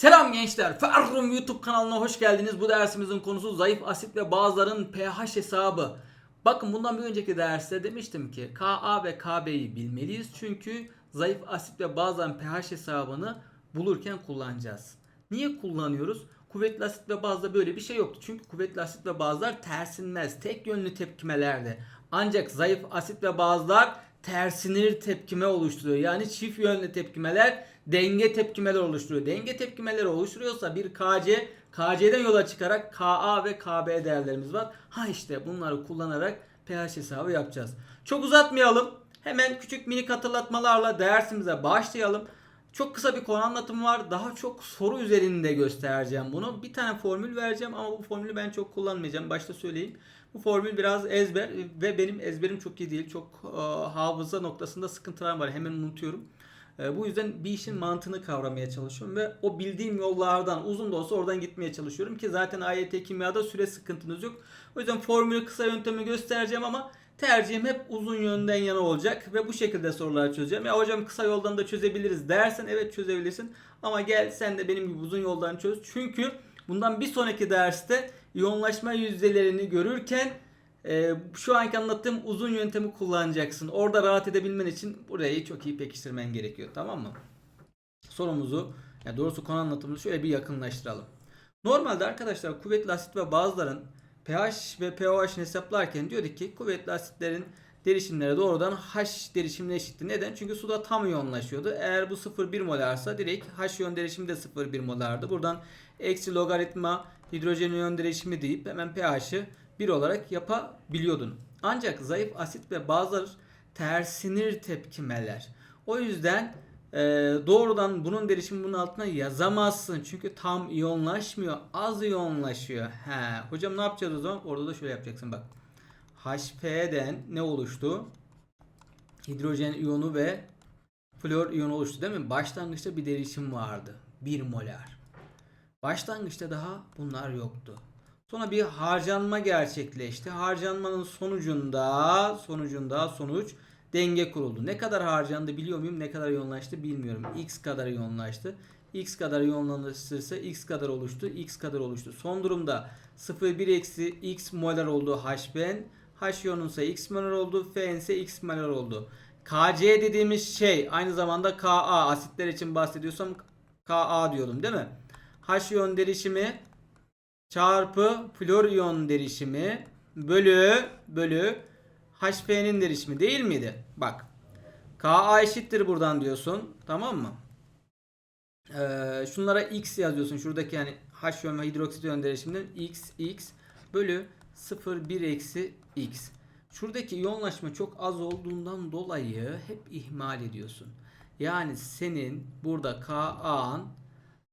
Selam gençler. Ferrum YouTube kanalına hoş geldiniz. Bu dersimizin konusu zayıf asit ve bazıların pH hesabı. Bakın bundan bir önceki derste demiştim ki Ka ve Kb'yi bilmeliyiz. Çünkü zayıf asit ve bazıların pH hesabını bulurken kullanacağız. Niye kullanıyoruz? Kuvvetli asit ve bazda böyle bir şey yoktu. Çünkü kuvvetli asit ve bazlar tersinmez. Tek yönlü tepkimelerde. Ancak zayıf asit ve bazlar tersinir tepkime oluşturuyor. Yani çift yönlü tepkimeler denge tepkimeler oluşturuyor. Denge tepkimeleri oluşturuyorsa bir KC, KC'den yola çıkarak KA ve KB değerlerimiz var. Ha işte bunları kullanarak pH hesabı yapacağız. Çok uzatmayalım. Hemen küçük minik hatırlatmalarla dersimize başlayalım. Çok kısa bir konu anlatımı var. Daha çok soru üzerinde göstereceğim bunu. Bir tane formül vereceğim ama bu formülü ben çok kullanmayacağım. Başta söyleyeyim. Bu formül biraz ezber ve benim ezberim çok iyi değil. Çok e, hafıza noktasında sıkıntılar var. Hemen unutuyorum. E, bu yüzden bir işin mantığını kavramaya çalışıyorum ve o bildiğim yollardan uzun da olsa oradan gitmeye çalışıyorum ki zaten AYT kimyada süre sıkıntınız yok. O yüzden formülü kısa yöntemi göstereceğim ama tercihim hep uzun yönden yana olacak ve bu şekilde sorular çözeceğim. Ya hocam kısa yoldan da çözebiliriz dersen evet çözebilirsin ama gel sen de benim gibi uzun yoldan çöz. Çünkü bundan bir sonraki derste yoğunlaşma yüzdelerini görürken e, şu anki anlattığım uzun yöntemi kullanacaksın. Orada rahat edebilmen için burayı çok iyi pekiştirmen gerekiyor. Tamam mı? Sorumuzu, yani doğrusu konu anlatımını şöyle bir yakınlaştıralım. Normalde arkadaşlar kuvvetli asit ve bazıların pH ve pOH'ını hesaplarken diyorduk ki kuvvetli asitlerin derişimleri doğrudan H derişimine eşitti. Neden? Çünkü suda tam iyonlaşıyordu. Eğer bu 0,1 molarsa direkt H iyon derişimi de 0,1 molardı. Buradan eksi logaritma hidrojen iyon derişimi deyip hemen pH'ı 1 olarak yapabiliyordun. Ancak zayıf asit ve bazıları tersinir tepkimeler. O yüzden e, doğrudan bunun derişimi bunun altına yazamazsın. Çünkü tam iyonlaşmıyor. Az iyonlaşıyor. He. Hocam ne yapacağız o zaman? Orada da şöyle yapacaksın bak. HP'den ne oluştu? Hidrojen iyonu ve flor iyonu oluştu değil mi? Başlangıçta bir derişim vardı. 1 molar. Başlangıçta daha bunlar yoktu. Sonra bir harcanma gerçekleşti. Harcanmanın sonucunda sonucunda sonuç denge kuruldu. Ne kadar harcandı biliyor muyum? Ne kadar yoğunlaştı bilmiyorum. X kadar yoğunlaştı. X kadar yoğunlaşırsa X kadar oluştu. X kadar oluştu. Son durumda 0,1 eksi X molar oldu HBN. H iyonunsa X molar oldu. Fn ise X molar oldu. Kc dediğimiz şey aynı zamanda Ka asitler için bahsediyorsam Ka diyordum değil mi? H iyon derişimi çarpı flor iyon derişimi bölü bölü HP'nin derişimi değil miydi? Bak. Ka eşittir buradan diyorsun. Tamam mı? Ee, şunlara x yazıyorsun. Şuradaki yani H iyon ve hidroksit iyon derişiminden x x bölü 0,1 eksi x. Şuradaki iyonlaşma çok az olduğundan dolayı hep ihmal ediyorsun. Yani senin burada Ka'an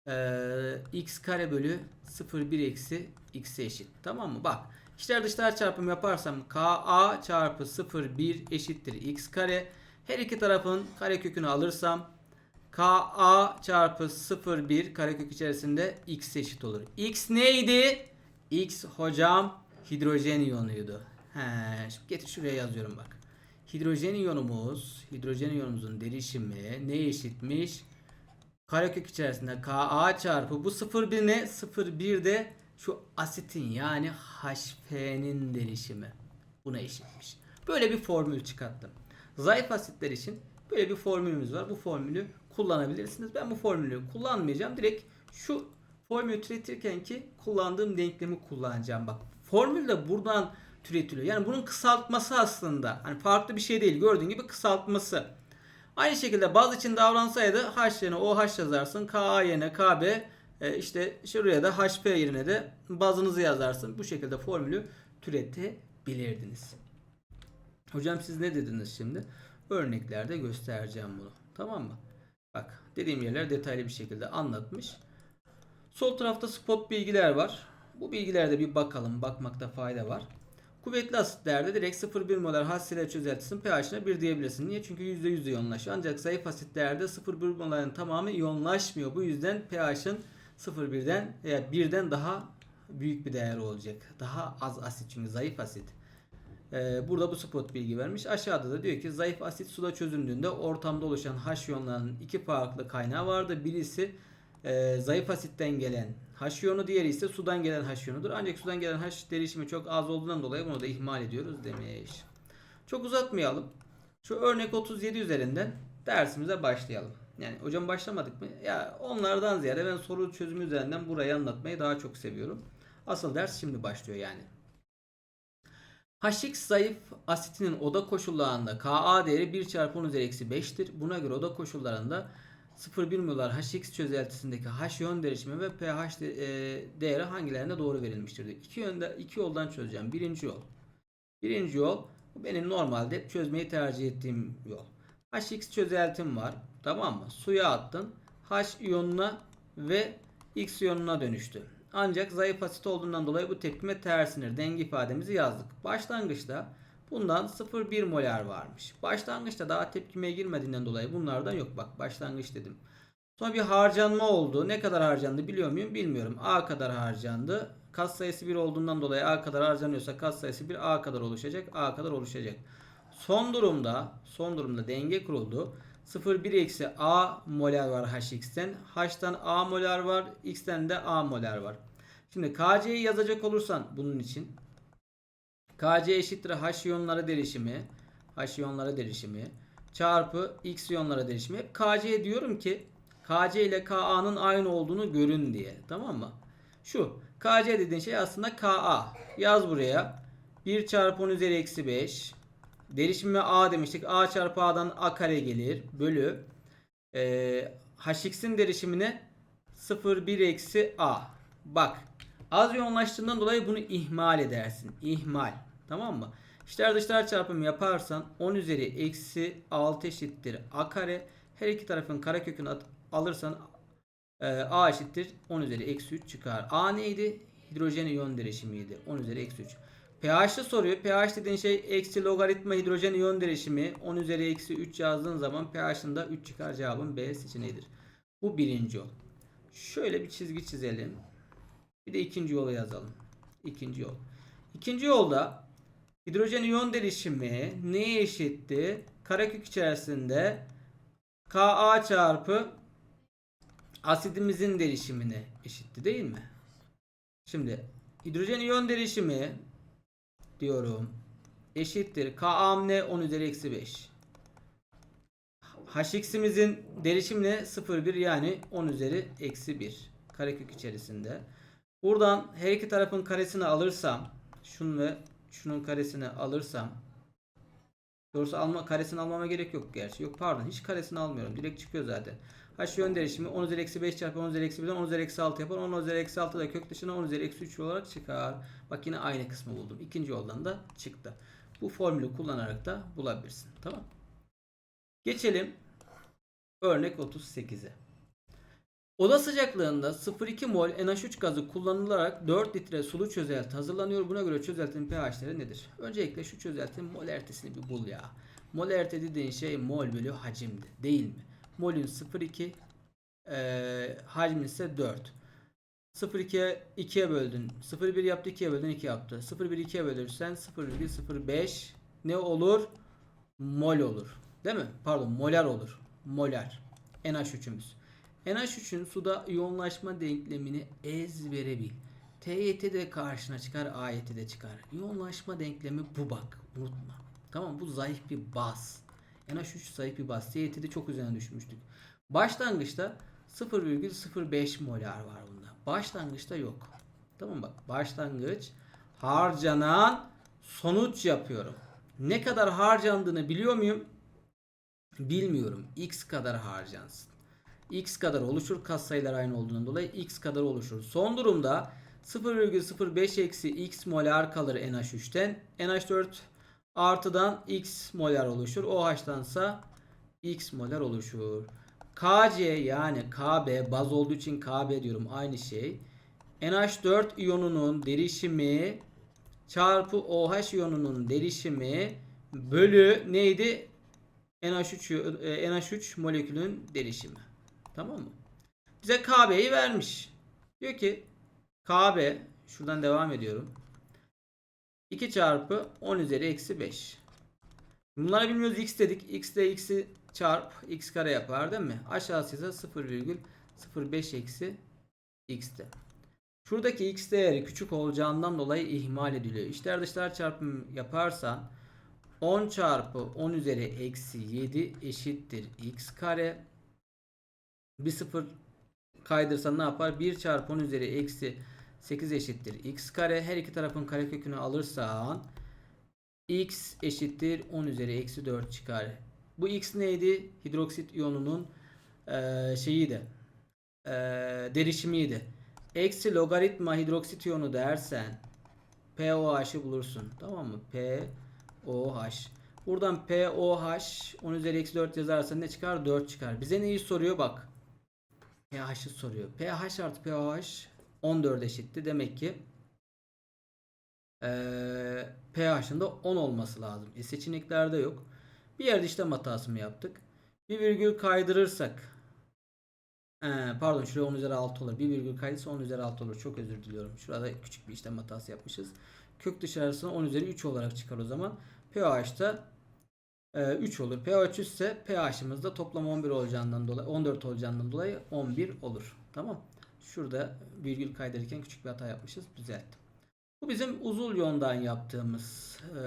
e, x kare bölü 0,1 eksi x'e eşit. Tamam mı? Bak. İçler dışlar çarpımı yaparsam Ka çarpı 0,1 eşittir x kare. Her iki tarafın karekökünü alırsam Ka çarpı 0,1 karekök içerisinde x eşit olur. X neydi? X hocam hidrojen iyonuydu. He, şimdi getir şuraya yazıyorum bak. Hidrojen iyonumuz, hidrojen iyonumuzun derişimi ne eşitmiş? Karekök içerisinde Ka çarpı bu 0,1 ne? 0,1 de şu asitin yani HP'nin derişimi. Buna eşitmiş. Böyle bir formül çıkarttım. Zayıf asitler için böyle bir formülümüz var. Bu formülü kullanabilirsiniz. Ben bu formülü kullanmayacağım. Direkt şu formülü türetirken ki kullandığım denklemi kullanacağım. Bak formül de buradan türetiliyor. Yani bunun kısaltması aslında. Hani farklı bir şey değil. Gördüğün gibi kısaltması. Aynı şekilde baz için davransaydı H yerine OH yazarsın. Ka yerine KB e, işte şuraya da HP yerine de bazınızı yazarsın. Bu şekilde formülü türetebilirdiniz. Hocam siz ne dediniz şimdi? Örneklerde göstereceğim bunu. Tamam mı? Bak dediğim yerler detaylı bir şekilde anlatmış. Sol tarafta spot bilgiler var. Bu bilgilerde bir bakalım. Bakmakta fayda var. Kuvvetli asitlerde direkt 0,1 molar hasile çözeltisinin pH'ine 1 diyebilirsin. Niye? Çünkü %100 iyonlaşıyor. Ancak zayıf asitlerde 0,1 moların tamamı iyonlaşmıyor. Bu yüzden pH'ın 0,1'den veya 1'den daha büyük bir değer olacak. Daha az asit çünkü zayıf asit. Ee, burada bu spot bilgi vermiş. Aşağıda da diyor ki zayıf asit suda çözüldüğünde ortamda oluşan H iyonlarının iki farklı kaynağı vardı. Birisi e, zayıf asitten gelen H iyonu diğeri ise sudan gelen H. Ancak sudan gelen H derişimi çok az olduğundan dolayı bunu da ihmal ediyoruz demiş. Çok uzatmayalım. Şu örnek 37 üzerinden dersimize başlayalım. Yani hocam başlamadık mı? Ya onlardan ziyade ben soru çözümü üzerinden burayı anlatmayı daha çok seviyorum. Asıl ders şimdi başlıyor yani. Hx zayıf asitinin oda koşullarında Ka değeri 1 çarpı 10 üzeri eksi 5'tir. Buna göre oda koşullarında 0,1 molar Hx çözeltisindeki H yön derişimi ve pH e, değeri hangilerine doğru verilmiştir? İki yönde iki yoldan çözeceğim. Birinci yol. Birinci yol benim normalde çözmeyi tercih ettiğim yol. Hx çözeltim var. Tamam mı? Suya attın. H iyonuna ve X iyonuna dönüştü. Ancak zayıf asit olduğundan dolayı bu tepkime tersinir. Denge ifademizi yazdık. Başlangıçta bundan 0,1 molar varmış. Başlangıçta daha tepkimeye girmediğinden dolayı bunlardan yok. Bak başlangıç dedim. Sonra bir harcanma oldu. Ne kadar harcandı biliyor muyum? Bilmiyorum. A kadar harcandı. Kat sayısı 1 olduğundan dolayı A kadar harcanıyorsa kat sayısı 1 A kadar oluşacak. A kadar oluşacak. Son durumda son durumda denge kuruldu. 0,1 eksi A molar var HX'ten. H'tan A molar var. X'ten de A molar var. Şimdi KC'yi yazacak olursan bunun için KC eşittir H iyonları derişimi H iyonları derişimi çarpı X iyonları derişimi. Hep KC diyorum ki KC ile KA'nın aynı olduğunu görün diye. Tamam mı? Şu KC dediğin şey aslında KA. Yaz buraya. 1 çarpı 10 üzeri eksi 5. Derişimi A demiştik. A çarpı A'dan A kare gelir. Bölü. Ee, HX'in derişimine 0,1 eksi A. Bak. Az yoğunlaştığından dolayı bunu ihmal edersin. İhmal. Tamam mı? İçler dışlar çarpımı yaparsan 10 üzeri eksi 6 eşittir A kare. Her iki tarafın karekökünü at- alırsan e, A eşittir 10 üzeri eksi 3 çıkar. A neydi? Hidrojen iyon derişimiydi. 10 üzeri eksi 3. pH'ı soruyor. pH dediğin şey eksi logaritma hidrojen iyon derişimi. 10 üzeri eksi 3 yazdığın zaman pH'ın da 3 çıkar. Cevabın B seçeneğidir. Bu birinci yol. Şöyle bir çizgi çizelim. Bir de ikinci yolu yazalım. İkinci yol. İkinci yolda hidrojen iyon derişimi neye eşitti? Karekök içerisinde Ka çarpı asidimizin derişimine eşitti değil mi? Şimdi hidrojen iyon derişimi diyorum eşittir Ka'm ne 10 üzeri eksi 5. HX'imizin derişimi ne 0,1 yani 10 üzeri eksi 1 karekök içerisinde. Buradan her iki tarafın karesini alırsam şunu ve şunun karesini alırsam Doğrusu alma, karesini almama gerek yok gerçi. Yok pardon hiç karesini almıyorum. Direkt çıkıyor zaten. H yön derişimi 10 üzeri eksi 5 çarpı 10 üzeri eksi 1'den 10 üzeri eksi 6 yapar. 10 üzeri eksi 6 da kök dışına 10 üzeri eksi 3 olarak çıkar. Bak yine aynı kısmı buldum. İkinci yoldan da çıktı. Bu formülü kullanarak da bulabilirsin. Tamam. Geçelim örnek 38'e. Oda sıcaklığında 0,2 mol NH3 gazı kullanılarak 4 litre sulu çözelti hazırlanıyor. Buna göre çözeltinin pH'leri nedir? Öncelikle şu çözeltinin molartesini bir bul ya. Molarite dediğin şey mol bölü hacimdi değil mi? Molün 0,2 eee hacmi ise 4. 0,2'ye 2'ye böldün. 0,1 yaptı 2'ye böldün 2 yaptı. 0,1 2'ye bölürsen 0,05 ne olur? Mol olur. Değil mi? Pardon molar olur. Molar. NH3'ümüz. NH3'ün suda yoğunlaşma denklemini ezbere bil. TYT de karşına çıkar, AYT de çıkar. Yoğunlaşma denklemi bu bak. Unutma. Tamam bu zayıf bir baz. NH3 zayıf bir baz. TYT'de çok üzerine düşmüştük. Başlangıçta 0,05 molar var bunda. Başlangıçta yok. Tamam bak. Başlangıç harcanan sonuç yapıyorum. Ne kadar harcandığını biliyor muyum? Bilmiyorum. X kadar harcansın. X kadar oluşur. Kas sayılar aynı olduğundan dolayı X kadar oluşur. Son durumda 0,05 eksi X molar kalır NH3'ten. NH4 artıdan X molar oluşur. OH'tansa X molar oluşur. KC yani KB baz olduğu için KB diyorum aynı şey. NH4 iyonunun derişimi çarpı OH iyonunun derişimi bölü neydi? NH3 yo- e, NH3 molekülün derişimi. Tamam mı? Bize KB'yi vermiş. Diyor ki KB şuradan devam ediyorum. 2 çarpı 10 üzeri eksi 5. Bunları bilmiyoruz x dedik. x ile x'i çarp x kare yapar değil mi? Aşağısı ise 0,5 eksi x'ti. Şuradaki x değeri küçük olacağından dolayı ihmal ediliyor. İçler dışlar çarpımı yaparsan 10 çarpı 10 üzeri eksi 7 eşittir x kare. Bir sıfır kaydırsan ne yapar? 1 çarpı 10 üzeri eksi 8 eşittir x kare. Her iki tarafın karekökünü alırsan x eşittir 10 üzeri eksi 4 çıkar. Bu x neydi? Hidroksit iyonunun eee şeyiydi. Eee derişimiydi. Eksi logaritma hidroksit iyonu dersen POH'ı bulursun. Tamam mı? POH. Buradan POH 10 üzeri eksi 4 yazarsan ne çıkar? 4 çıkar. Bize neyi soruyor bak. pH'ı soruyor. pH artı pH 14 eşitti. Demek ki eee pH'ın da 10 olması lazım. E seçeneklerde yok. Bir yerde işlem hatası mı yaptık? Bir virgül kaydırırsak Ee, pardon şuraya 10 üzeri 6 olur. Bir virgül kaydıysa 10 üzeri 6 olur. Çok özür diliyorum. Şurada küçük bir işlem hatası yapmışız. Kök dışarısına 10 üzeri 3 olarak çıkar o zaman. pH'da e, 3 olur. pH 3 ise pH'ımız da toplam 11 olacağından dolayı 14 olacağından dolayı 11 olur. Tamam. Şurada virgül kaydırırken küçük bir hata yapmışız. Düzelttim. Bu bizim uzun yoldan yaptığımız e,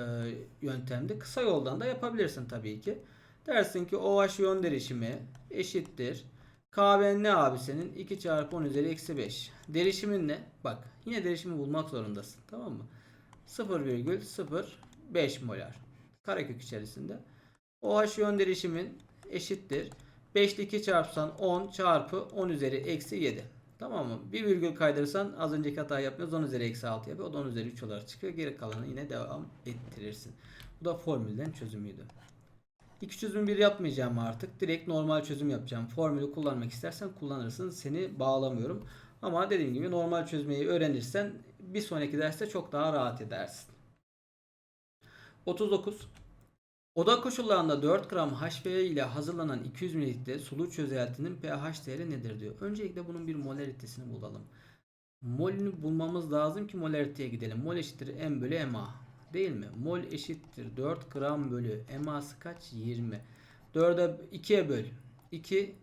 yöntemdi. Kısa yoldan da yapabilirsin tabii ki. Dersin ki OH yön derişimi eşittir. Kahven ne abi senin? 2 çarpı 10 üzeri eksi 5. Derişimin ne? Bak yine derişimi bulmak zorundasın. Tamam mı? 0,05 molar. Karekök içerisinde. OH yön derişimin eşittir. 5 ile 2 çarpsan 10 çarpı 10 üzeri eksi 7. Tamam mı? Bir virgül kaydırırsan az önceki hata yapmıyoruz. 10 üzeri eksi 6 yapıyor. O da 10 üzeri 3 olarak çıkıyor. Geri kalanı yine devam ettirirsin. Bu da formülden çözümüydü. İki çözüm bir yapmayacağım artık. Direkt normal çözüm yapacağım. Formülü kullanmak istersen kullanırsın. Seni bağlamıyorum. Ama dediğim gibi normal çözmeyi öğrenirsen bir sonraki derste çok daha rahat edersin. 39. Oda koşullarında 4 gram HB ile hazırlanan 200 ml sulu çözeltinin pH değeri nedir diyor. Öncelikle bunun bir molaritesini bulalım. Molünü bulmamız lazım ki molariteye gidelim. Mol eşittir M bölü MA. Değil mi? Mol eşittir 4 gram bölü MA'sı kaç? 20. 4'e 2'ye böl. 2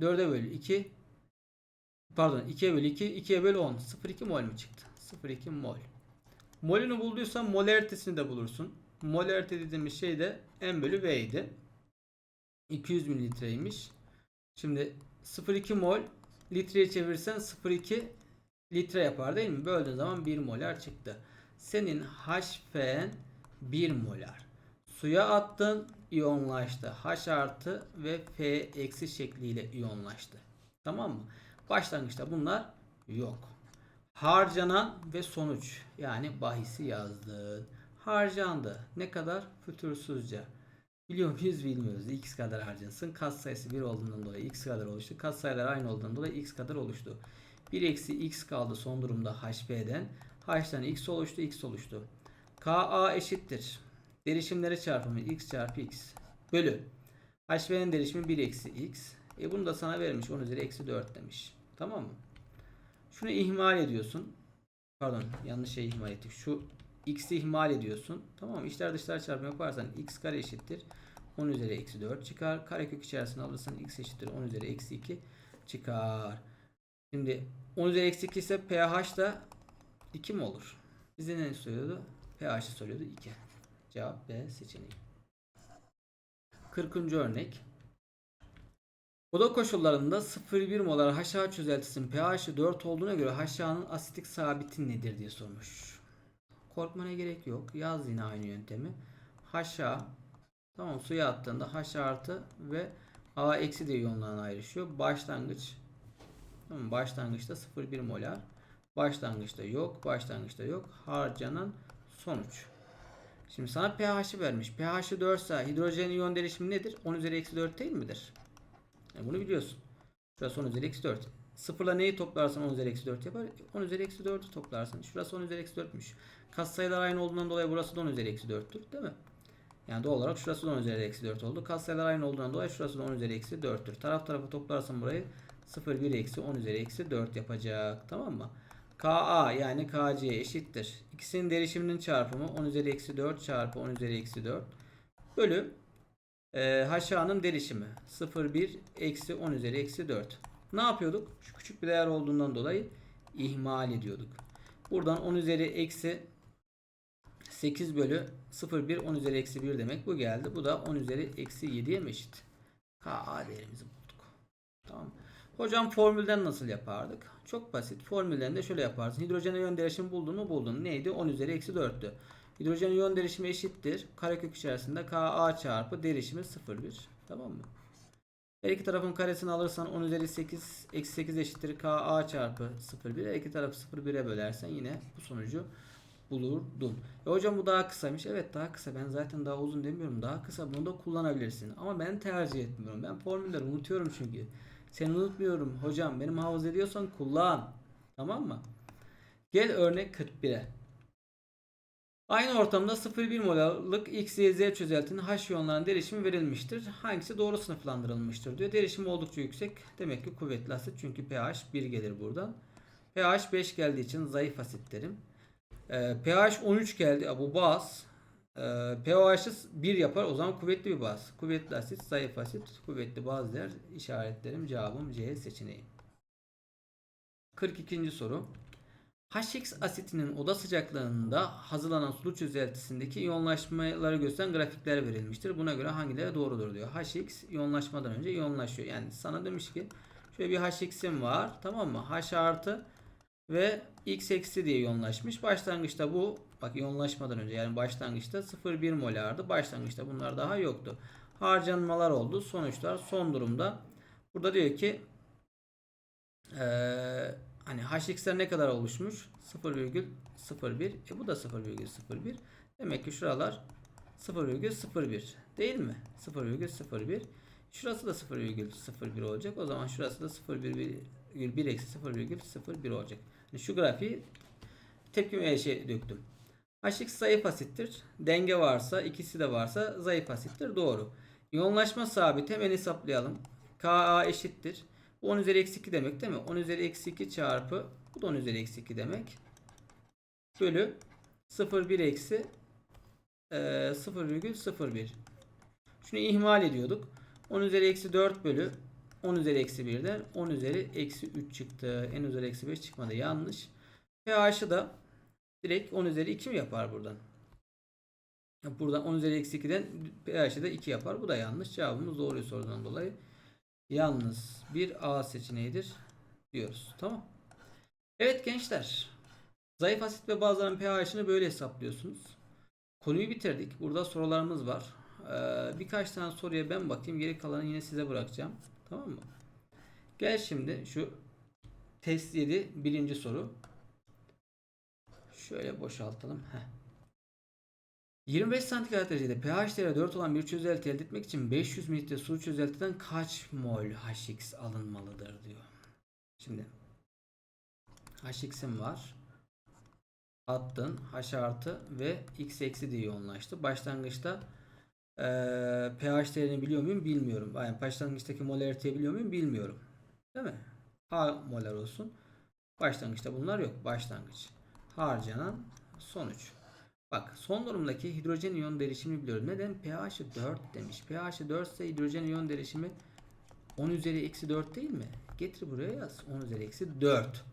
4'e böl 2 Pardon 2'ye böl 2 2'ye böl 10. 0,2 mol mu çıktı? 0,2 mol. Molünü bulduysan molaritesini de bulursun. Molarite dediğimiz şey de M bölü V idi. 200 mililitreymiş. Şimdi 0,2 mol litreye çevirsen 0,2 litre yapar değil mi? Böldüğün zaman 1 molar çıktı. Senin HF'n 1 molar. Suya attın iyonlaştı. H artı ve F eksi şekliyle iyonlaştı. Tamam mı? Başlangıçta bunlar yok. Harcanan ve sonuç yani bahisi yazdın. Harcandı. Ne kadar? Fütursuzca. Biliyor muyuz bilmiyoruz. X kadar harcansın. Kat sayısı 1 olduğundan dolayı x kadar oluştu. Kat sayılar aynı olduğundan dolayı x kadar oluştu. 1 eksi x kaldı son durumda HP'den. H'tan x oluştu, x oluştu. KA eşittir. Derişimleri çarpımı x çarpı x. Bölü. HP'nin derişimi 1 eksi x. E bunu da sana vermiş. 10 üzeri eksi 4 demiş. Tamam mı? Şunu ihmal ediyorsun. Pardon yanlış şey ihmal ettik. Şu x'i ihmal ediyorsun. Tamam mı? İçler dışlar çarpımı yaparsan x kare eşittir. 10 üzeri eksi 4 çıkar. Karekök içerisine alırsan x eşittir 10 üzeri eksi 2 çıkar. Şimdi 10 üzeri eksi 2 ise pH da 2 mi olur? Bize ne soruyordu? pH'i soruyordu 2. Cevap B seçeneği. 40. örnek. Oda koşullarında 0,1 molar HA çözeltisinin pH'i 4 olduğuna göre HA'nın asitik sabiti nedir diye sormuş. Korkmana gerek yok. Yaz yine aynı yöntemi. HA tamam suya attığında H artı ve A eksi de iyonlarına ayrışıyor. Başlangıç tamam, başlangıçta 0,1 molar. Başlangıçta yok. Başlangıçta yok. Harcanan sonuç. Şimdi sana pH'i vermiş. pH'i 4 ise hidrojen iyon derişimi nedir? 10 üzeri eksi 4 değil midir? Yani bunu biliyorsun. Şurası 10 üzeri eksi 4. Sıfırla neyi toplarsan 10 üzeri eksi 4 yapar. 10 üzeri eksi 4'ü toplarsın. Şurası 10 üzeri eksi 4'müş. Katsayılar aynı olduğundan dolayı burası da 10 üzeri eksi 4'tür. Değil mi? Yani doğal olarak şurası da 10 üzeri eksi 4 oldu. Katsayılar aynı olduğundan dolayı şurası da 10 üzeri eksi 4'tür. Taraf tarafa toplarsan burayı 0 1 eksi 10 üzeri eksi 4 yapacak. Tamam mı? Ka yani Kc eşittir. İkisinin derişiminin çarpımı 10 üzeri eksi 4 çarpı 10 üzeri eksi 4 bölü e, HA'nın derişimi 0 1 eksi 10 üzeri eksi 4. Ne yapıyorduk? Şu küçük bir değer olduğundan dolayı ihmal ediyorduk. Buradan 10 üzeri eksi 8 bölü 0,1 10 üzeri eksi 1 demek. Bu geldi. Bu da 10 üzeri eksi 7'ye mi eşit? Ka değerimizi bulduk. Tamam. Hocam formülden nasıl yapardık? Çok basit. Formülden de şöyle yaparsın. Hidrojen iyon derişimi buldun mu buldun. Neydi? 10 üzeri eksi 4'tü. Hidrojen iyon derişimi eşittir. Karekök içerisinde Ka çarpı derişimi 0,1. Tamam mı? Her iki tarafın karesini alırsan 10 üzeri 8 eksi 8 eşittir Ka çarpı 0,1. Her iki tarafı 0,1'e bölersen yine bu sonucu bulurdun. E hocam bu daha kısaymış. Evet daha kısa. Ben zaten daha uzun demiyorum. Daha kısa. Bunu da kullanabilirsin. Ama ben tercih etmiyorum. Ben formülleri unutuyorum çünkü. Sen unutmuyorum. Hocam benim hafız ediyorsan kullan. Tamam mı? Gel örnek 41'e. Aynı ortamda 0,1 molarlık X, Y, Z çözeltinin H iyonlarının derişimi verilmiştir. Hangisi doğru sınıflandırılmıştır diyor. Derişimi oldukça yüksek. Demek ki kuvvetli asit çünkü pH 1 gelir buradan. pH 5 geldiği için zayıf asit derim. Ee, pH 13 geldi. Bu baz. Ee, pH'ı 1 yapar. O zaman kuvvetli bir baz. Kuvvetli asit, zayıf asit, kuvvetli baz der. İşaretlerim cevabım C seçeneği. 42. soru. HX asitinin oda sıcaklığında hazırlanan sulu çözeltisindeki iyonlaşmaları gösteren grafikler verilmiştir. Buna göre hangileri doğrudur diyor. HX iyonlaşmadan önce iyonlaşıyor. Yani sana demiş ki şöyle bir HX'im var. Tamam mı? H artı ve X eksi diye iyonlaşmış. Başlangıçta bu bak iyonlaşmadan önce yani başlangıçta 0,1 molardı. Başlangıçta bunlar daha yoktu. Harcanmalar oldu. Sonuçlar son durumda. Burada diyor ki eee hani HX'ler ne kadar oluşmuş? 0,01. E bu da 0,01. Demek ki şuralar 0,01 değil mi? 0,01. Şurası da 0,01 olacak. O zaman şurası da 0,1 eksi 0,01 olacak. Yani şu grafiği tepkimeye şey döktüm. HX zayıf asittir. Denge varsa ikisi de varsa zayıf asittir. Doğru. İyonlaşma sabiti hemen hesaplayalım. Ka eşittir. Bu 10 üzeri eksi 2 demek değil mi? 10 üzeri eksi 2 çarpı bu da 10 üzeri eksi 2 demek. Bölü 0,1 eksi e, 0,01. Şunu ihmal ediyorduk. 10 üzeri eksi 4 bölü 10 üzeri eksi 1'den 10 üzeri eksi 3 çıktı. En üzeri eksi 5 çıkmadı. Yanlış. pH'ı da direkt 10 üzeri 2 mi yapar buradan? Buradan 10 üzeri eksi 2'den pH'ı da 2 yapar. Bu da yanlış. Cevabımız doğruyu sorudan dolayı. Yalnız bir A seçeneğidir diyoruz. Tamam. Evet gençler. Zayıf asit ve bazıların pH'ını böyle hesaplıyorsunuz. Konuyu bitirdik. Burada sorularımız var. Ee, birkaç tane soruya ben bakayım. Geri kalanı yine size bırakacağım. Tamam mı? Gel şimdi şu test 7 birinci soru. Şöyle boşaltalım. Heh. 25 santigrat derecede pH değeri 4 olan bir çözelti elde etmek için 500 mililitre su çözeltiden kaç mol HX alınmalıdır diyor. Şimdi HX'im var. Attın H artı ve X eksi diye yoğunlaştı. Başlangıçta ee, pH değerini biliyor muyum? Bilmiyorum. Yani başlangıçtaki molariteyi biliyor muyum? Bilmiyorum. Değil mi? A molar olsun. Başlangıçta bunlar yok. Başlangıç. Harcanan sonuç. Bak son durumdaki hidrojen iyon derişimi biliyorum. Neden? pH'i 4 demiş. pH'i 4 ise hidrojen iyon derişimi 10 üzeri eksi 4 değil mi? Getir buraya yaz. 10 üzeri eksi 4.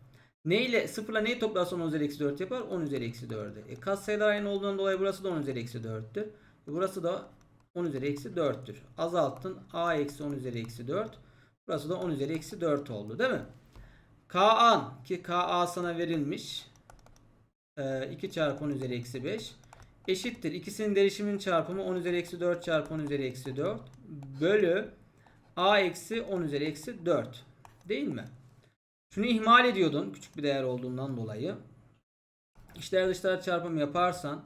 Ne ile sıfırla neyi toplarsan 10 üzeri eksi 4 yapar? 10 üzeri eksi 4'e. E, kas sayılar aynı olduğundan dolayı burası da 10 üzeri eksi 4'tür. E, burası da 10 üzeri eksi 4'tür. Azalttın. A eksi 10 üzeri eksi 4. Burası da 10 üzeri eksi 4 oldu değil mi? Ka'an ki Ka sana verilmiş. 2 çarpı 10 üzeri eksi 5 eşittir. İkisinin derişimin çarpımı 10 üzeri eksi 4 çarpı 10 üzeri eksi 4 bölü A eksi 10 üzeri eksi 4 değil mi? Şunu ihmal ediyordun küçük bir değer olduğundan dolayı. İçler dışlar çarpımı yaparsan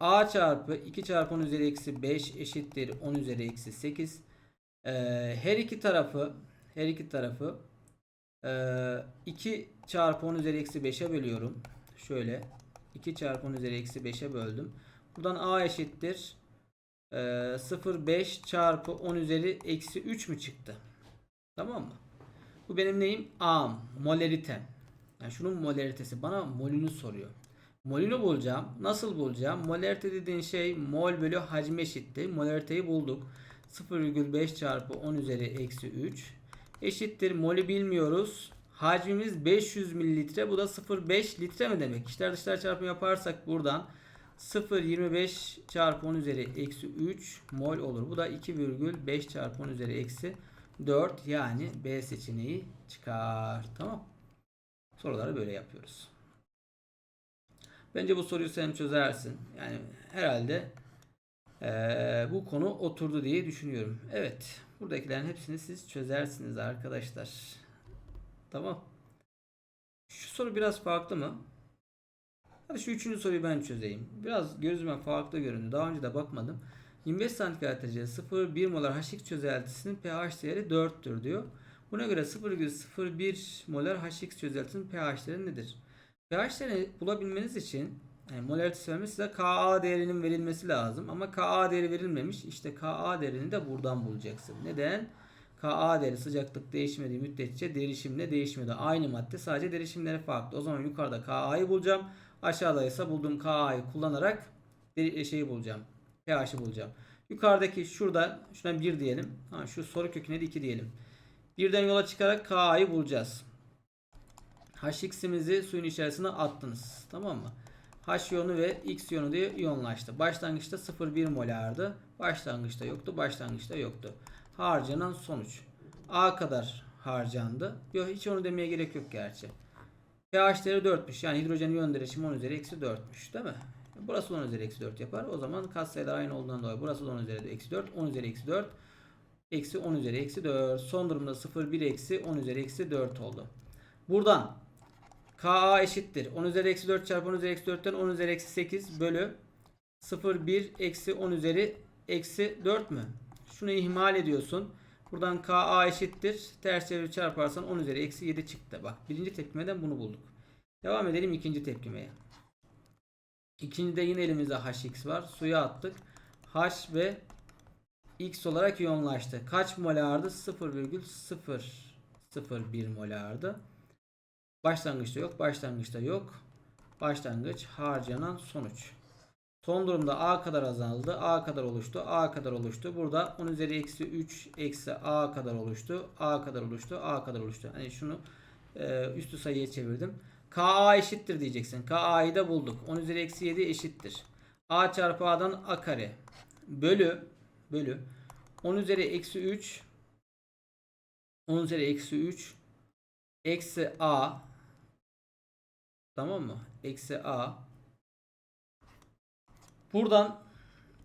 A çarpı 2 çarpı 10 üzeri eksi 5 eşittir 10 üzeri eksi 8. Ee, her iki tarafı her iki tarafı e, 2 çarpı 10 üzeri eksi 5'e bölüyorum. Şöyle 2 çarpı 10 üzeri eksi 5'e böldüm. Buradan A eşittir. E, 0,5 çarpı 10 üzeri eksi 3 mü çıktı? Tamam mı? Bu benim neyim? A'm. Moleritem. Yani şunun molaritesi. Bana molünü soruyor. Molünü bulacağım. Nasıl bulacağım? Molarite dediğin şey mol bölü hacmi eşitti. Molariteyi bulduk. 0,5 çarpı 10 üzeri eksi 3. eşittir molü bilmiyoruz. Hacmimiz 500 mililitre. Bu da 0,5 litre mi demek? İçler dışlar çarpımı yaparsak buradan 0,25 çarpı 10 üzeri eksi 3 mol olur. Bu da 2,5 çarpı 10 üzeri eksi 4 yani B seçeneği çıkar. Tamam. Soruları böyle yapıyoruz. Bence bu soruyu sen çözersin. Yani herhalde eee, bu konu oturdu diye düşünüyorum. Evet. Buradakilerin hepsini siz çözersiniz arkadaşlar. Tamam. Şu soru biraz farklı mı? Hadi şu üçüncü soruyu ben çözeyim. Biraz gözüme farklı göründü. Daha önce de bakmadım. 25 santigrat derece 0,1 molar H2 çözeltisinin pH değeri 4'tür diyor. Buna göre 0,01 molar H2 çözeltisinin pH değeri nedir? pH değerini bulabilmeniz için yani molaritesi vermesi size Ka değerinin verilmesi lazım. Ama Ka değeri verilmemiş. İşte Ka değerini de buradan bulacaksın. Neden? Ka değeri sıcaklık değişmediği müddetçe derişimle değişmiyor. Aynı madde sadece derişimleri farklı. O zaman yukarıda Ka'yı bulacağım. Aşağıda ise bulduğum Ka'yı kullanarak deri- şeyi bulacağım. pH'i bulacağım. Yukarıdaki şurada şuna 1 diyelim. Ha, şu soru köküne de 2 diyelim. Birden yola çıkarak K'yı bulacağız. HX'imizi suyun içerisine attınız. Tamam mı? H iyonu ve X iyonu diye iyonlaştı. Başlangıçta 0,1 molardı. Başlangıçta yoktu. Başlangıçta yoktu. Harcanan sonuç. A kadar harcandı. Yok hiç onu demeye gerek yok gerçi. pH değeri 4'müş. Yani hidrojen iyon derişimi 10 üzeri eksi 4'müş. Değil mi? Burası da 10 üzeri eksi 4 yapar. O zaman katsayılar aynı olduğundan dolayı burası da 10 üzeri eksi 4. 10 üzeri eksi 4. Eksi 10 üzeri eksi 4. Son durumda 0,1 eksi 10 üzeri eksi 4 oldu. Buradan Ka eşittir. 10 üzeri eksi 4 çarpı 10 üzeri eksi 4'ten 10 üzeri eksi 8 bölü 0,1 eksi 10 üzeri eksi 4 mü? Şunu ihmal ediyorsun. Buradan Ka eşittir. Ters çevirip çarparsan 10 üzeri eksi 7 çıktı. Bak birinci tepkimeden bunu bulduk. Devam edelim ikinci tepkimeye. İkincide yine elimizde HX var. Suya attık. H ve X olarak iyonlaştı. Kaç molardı? 0,001 molardı. Başlangıçta yok. Başlangıçta yok. Başlangıç harcanan sonuç. Son durumda A kadar azaldı. A kadar oluştu. A kadar oluştu. Burada 10 üzeri eksi 3 eksi A kadar oluştu. A kadar oluştu. A kadar oluştu. Hani şunu e, üstü sayıya çevirdim. Ka eşittir diyeceksin. Ka'yı da bulduk. 10 üzeri eksi 7 eşittir. A çarpı A'dan A kare. Bölü. Bölü. 10 üzeri eksi 3 10 üzeri eksi 3 eksi A tamam mı? Eksi A buradan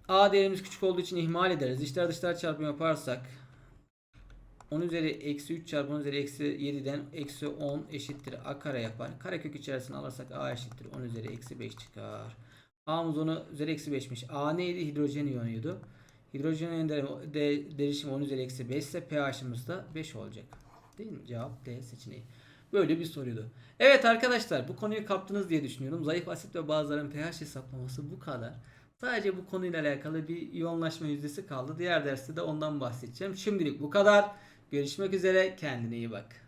A değerimiz küçük olduğu için ihmal ederiz. İçler dışlar çarpımı yaparsak 10 üzeri eksi 3 çarpı 10 üzeri eksi 7'den eksi 10 eşittir A kare yapar. Karekök içerisine alırsak A eşittir 10 üzeri eksi 5 çıkar. A'mız 10 üzeri eksi 5'miş. A neydi? Hidrojen iyonuydu. Hidrojen iyon de, de, derişimi 10 üzeri eksi 5 ise pH'imiz da 5 olacak. Değil mi? Cevap D seçeneği. Böyle bir soruydu. Evet arkadaşlar bu konuyu kaptınız diye düşünüyorum. Zayıf asit ve bazıların pH hesaplaması bu kadar. Sadece bu konuyla alakalı bir iyonlaşma yüzdesi kaldı. Diğer derste de ondan bahsedeceğim. Şimdilik bu kadar. Görüşmek üzere. Kendine iyi bak.